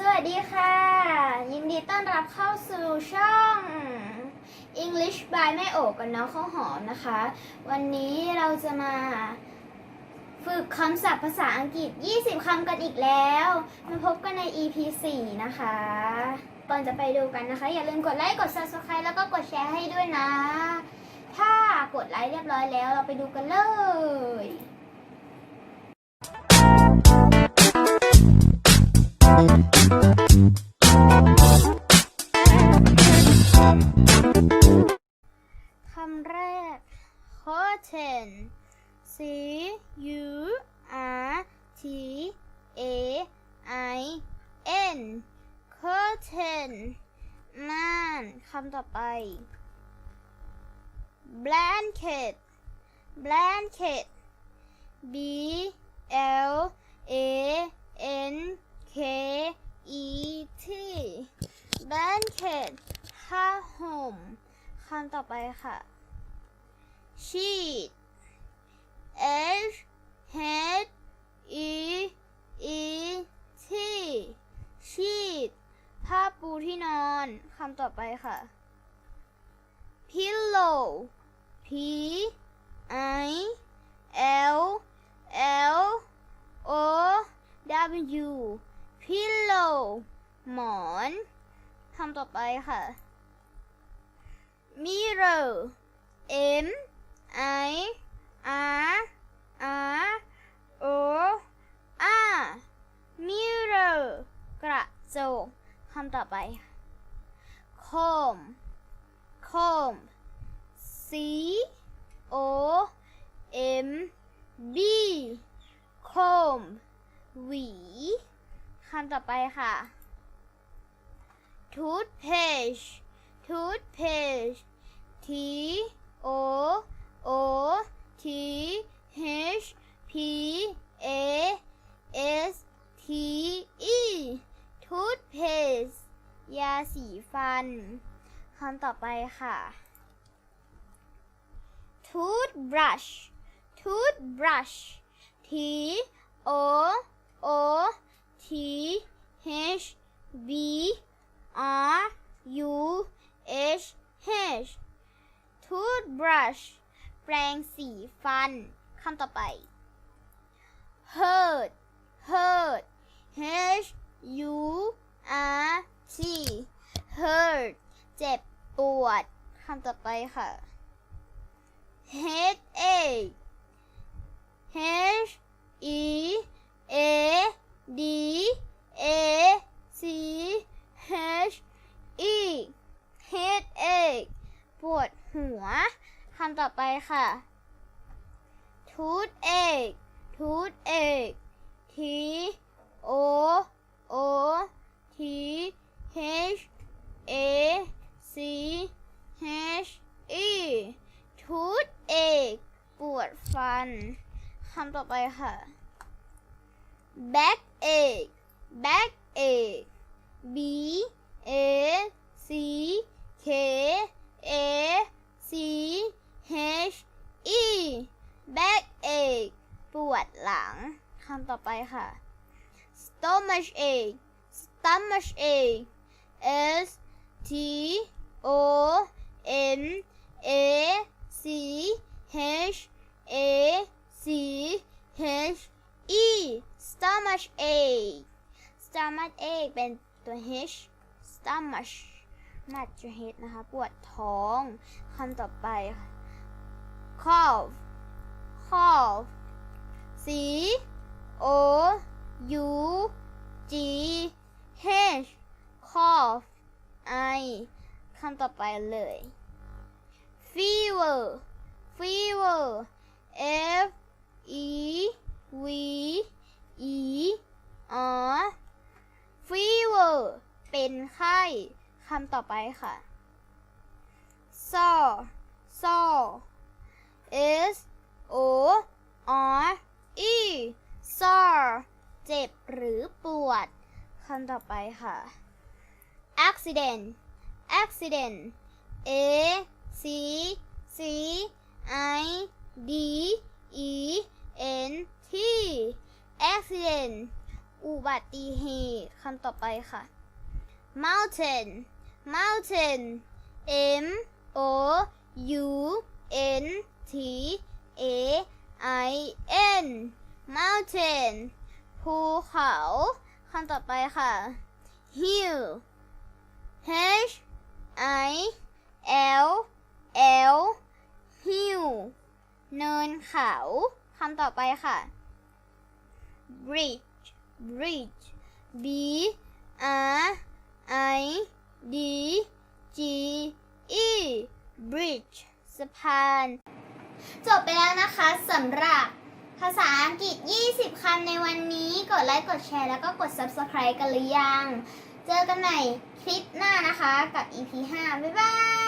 สวัสดีค่ะ ยินดีต้อนรับเข้าสู่ช่อง English by แม่โอกับน้องข้าวหอมนะคะ วันนี้เราจะมาฝึกคำศัพท์ภาษาอังกฤษ 20 คำกันอีกแล้ว มาพบกันใน EP 4 นะคะ ก่อนจะไปดูกันนะคะ อย่าลืมกดไลค์กด subscribe แล้วก็กดแชร์ให้ด้วยนะ ถ้ากดไลค์เรียบร้อยแล้วเราไปดูกันเลย คำแรก curtain C U R T A I N curtain ม่านคำต่อไป blanket blanket B L A N K E T blanket ผ้าห่มคำต่อไป ค่ะ sheet H H E E T sheet ผ้าปูที่นอนคำต่อไปค่ะ pillow P I L L O W pillow หมอนคำต่อไปค่ะ mirror M I R R O R mirror กระจกคำต่อไป comb comb C O M B comb หวีคำต่อไปค่ะ toothpaste toothpaste T O O T H P A S T E toothpaste ยาสีฟันคำต่อไปค่ะ toothbrush toothbrush T O O T H B R U H H toothbrush แปรงสีฟัน คำต่อไป hurt hurt H U R T hurt เจ็บปวด คำต่อไปค่ะ headache H E A D A C H E headache ปวดหัว คำต่อไป ค่ะ toothache toothache T O O T H A C H E toothache ปวดฟันคำต่อไปค่ะ backache backache B A C K A C H E backache ป วดหลังคำต่อไปค่ะ stomach ache stomach ache S T O M A C H A C H E stomach ache stomach ache เป็นตัว H stomach มาจะ H นะคะ ปวดท้องคำต่อไป cough cough C O U G H cough I คำต่อไปเลย fever fever F E V E R fever เป็นไข้คำต่อไปค่ะ sore sore S O R E sore เจ็บหรือปวดคำต่อไปค่ะ accident accident A C C I D E N T accident อุบัติเหตุคำต่อไปค่ะ mountain mountain m o u n t a i n mountain ภูเขาคำต่อไปค่ะ hill h i l l hill เนินเขาคำต่อไปค่ะ bridge bridge b r i d g e bridge สะพาน จบไปแล้วนะคะสำหรับภาษาอังกฤษ 20 คำในวันนี้ กดไลค์ กดแชร์ แล้วก็กด Subscribe กันหรือยัง เจอกันใหม่คลิปหน้านะคะ กับ EP 5 บ๊ายบาย